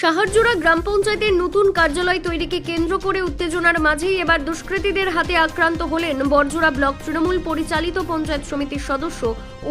সাহারজোড়া গ্রাম পঞ্চায়েতের নতুন কার্যালয় তৈরিকে কেন্দ্র করে উত্তেজনার মাঝেই এবার দুষ্কৃতীদের হাতে আক্রান্ত হলেন বরজোড়া ব্লক তৃণমূল পরিচালিত পঞ্চায়েত সমিতির সদস্য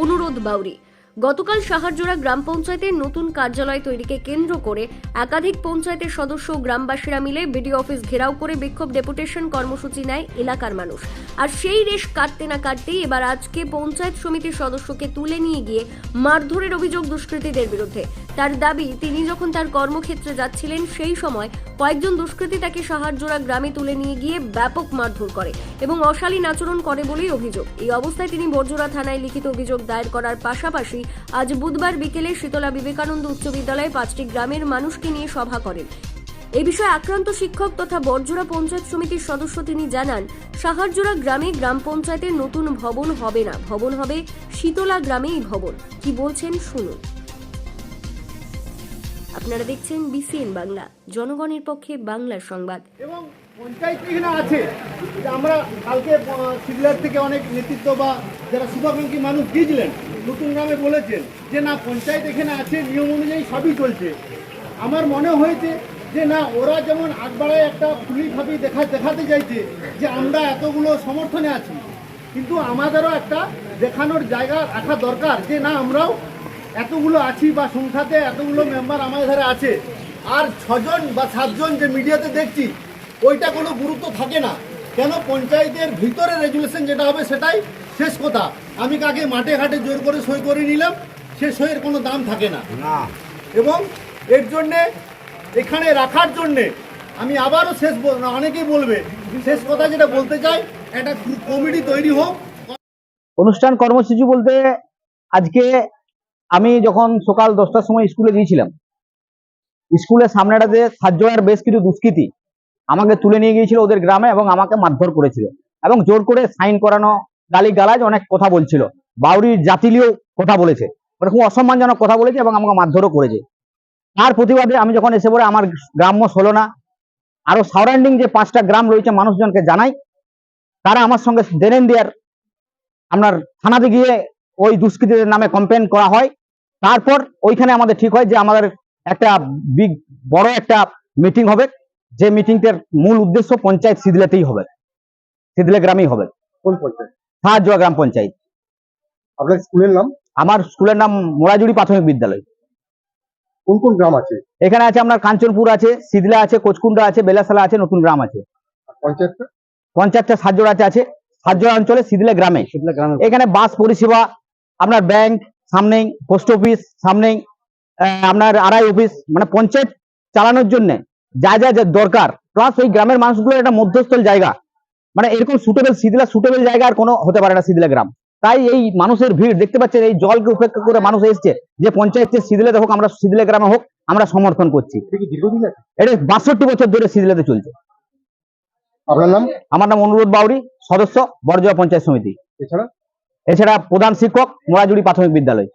অনুরোধ বাউরি। গতকাল সাহারজোড়া গ্রাম পঞ্চায়েতের নতুন কার্যালয় তৈরিকে কেন্দ্র করে একাধিক পঞ্চায়েতের সদস্য গ্রামবাসীরা মিলে বিডিও অফিস ঘেরাও করে বিক্ষোভ ডেপুটেশন কর্মসূচি নেয় এলাকার মানুষ। আর সেই রেশ কাটতে না কাটতেই এবার আজকে পঞ্চায়েত সমিতির সদস্যকে তুলে নিয়ে গিয়ে মারধরের অভিযোগ দুষ্কৃতীদের বিরুদ্ধে। তার দাবি, তিনি যখন তার কর্মক্ষেত্রে যাচ্ছিলেন, সেই সময় কয়েকজন দুষ্কৃতী তাকে সাহারজোড়া গ্রামে তুলে নিয়ে গিয়ে ব্যাপক মারধর করে এবং অশালীন আচরণ করে বলেই অভিযোগ। এই অবস্থায় তিনি বরজোড়া থানায় লিখিত অভিযোগ দায়ের করার পাশাপাশি আজ বুধবার বিকেলে শীতলা বিবেকানন্দ উচ্চ বিদ্যালয়ে পাঁচটি গ্রামের মানুষকে নিয়ে সভা করেন। এ বিষয়ে আক্রান্ত শিক্ষক তথা বরজোড়া পঞ্চায়েত সমিতির সদস্য তিনি জানান সাহারজোড়া গ্রামে গ্রাম পঞ্চায়েতের নতুন ভবন হবে না। ভবন হবে শীতলা গ্রামেই ভবন। কি বলছেন শুনুন। আপনারা দেখছেন বিসিএন বাংলা, জনগণের পক্ষে বাংলার সংবাদ। এবং পঞ্চায়েত এখানে আছে। আমরা কালকে সিভিলার থেকে অনেক নেতৃত্ব বা যারা শুভাকাঙ্ক্ষী মানুষ গিয়েছিলেন, নতুন গ্রামে বলেছেন যে, না, পঞ্চায়েত এখানে আছে, নিয়ম অনুযায়ী সবই চলছে। আমার মনে হয়েছে যে, না, ওরা যেমন আগবাড়ায় একটা খুলিভাবে দেখা, দেখাতে চাইছে যে, আমরা এতগুলো সমর্থনে আছি। কিন্তু আমাদেরও একটা দেখানোর জায়গা রাখা দরকার যে, না, আমরাও এতগুলো আছি বা সংখ্যাতে এতগুলো মেম্বার আমাদের ধারে আছে আর ছজন বা সাতজন যে মিডিয়াতে দেখছি ওইটা কোনো গুরুত্ব থাকে না। কেন পঞ্চায়েতের ভিতরে রেজুলেশন যেটা হবে সেটাই শেষ কথা। আমি কাকে মাঠে ঘাটে জোর করে সই করে নিলাম সে সইয়ের কোনো দাম থাকে না। এবং এর জন্যে এখানে রাখার জন্যে আমি আবারও শেষ বল- অনেকেই বলবে শেষ কথা যেটা বলতে চাই একটা কমিটি তৈরি হোক। অনুষ্ঠান কর্মসূচি বলতে আজকে আমি যখন সকাল দশটার সময় স্কুলে গিয়েছিলাম স্কুলের সামনেটাতে সাতজনের বেশ কিছু দুষ্কৃতী আমাকে তুলে নিয়ে গিয়েছিল ওদের গ্রামে এবং আমাকে মারধর করেছিল এবং জোর করে সাইন করানো গালি গালাজ অনেক কথা বলছিল। বাউরির জাতিলীয় কথা বলেছে। খুব অসম্মানজনক কথা বলেছে এবং আমাকে মারধরও করেছে। তার প্রতিবাদে আমি যখন এসে পড়ে, আমার গ্রাম্য ষোলনা আরও সারাউন্ডিং যে পাঁচটা গ্রাম রয়েছে মানুষজনকে জানাই, তারা আমার সঙ্গে দেনেন দেয়ার আপনার থানাতে গিয়ে ওই দুষ্কৃতীদের নামে কমপ্লেন করা হয়। তারপর ওইখানে আমাদের ঠিক হয় যে আমাদের একটা বিগ বড় একটা মিটিং হবে। যে মিটিংটার মূল উদ্দেশ্য পঞ্চায়েত সিদলেতেই হবে। সিদলে গ্রামেই হবে। কোন পঞ্চায়েত? সাহায্য গ্রাম পঞ্চায়েত। আপনার স্কুলের নাম? আমার স্কুলের নাম মোড়াজুড়ি প্রাথমিক বিদ্যালয়। কোন কোন গ্রাম আছে? এখানে আছে আপনার কাঞ্চনপুর আছে সিদলা আছে কোচকুন্ডা আছে বেলাসালা আছে নতুন গ্রাম আছে। পঞ্চায়েতটা? পঞ্চায়েতটা সাহায্য আছে। আছে সাহায্য অঞ্চলে সিদলে গ্রামে। সেগুলো গ্রামে। এখানে বাস পরিষেবা আপনার ব্যাংক সামনেই পোস্ট অফিস সামনেই আপনার আড়াই অফিস মানে পঞ্চায়েত চালানোর জন্য যা যা যা দরকার। প্লাস ওই গ্রামের মানুষগুলোর একটা মধ্যস্থল জায়গা। মানে এরকম সুটেবল সিদিলা সুটেবল জায়গা আর কোনো হতে পারে না সিদিলা গ্রাম। তাই এই মানুষের ভিড় দেখতে পাচ্ছেন এই জলকে উপেক্ষা করে মানুষ এসছে যে পঞ্চায়েত সিদিলাতে হোক আমরা সিদিলা গ্রামে হোক আমরা সমর্থন করছি। এটা বাষট্টি বছর ধরে সিদিলাতে চলছে। আপনার নাম? আমার নাম অনুরোধ বাউরি সদস্য বড়জোয়া পঞ্চায়েত সমিতি। এছাড়া? এছাড়া প্রধান শিক্ষক মোড়াজুড়ি প্রাথমিক বিদ্যালয়।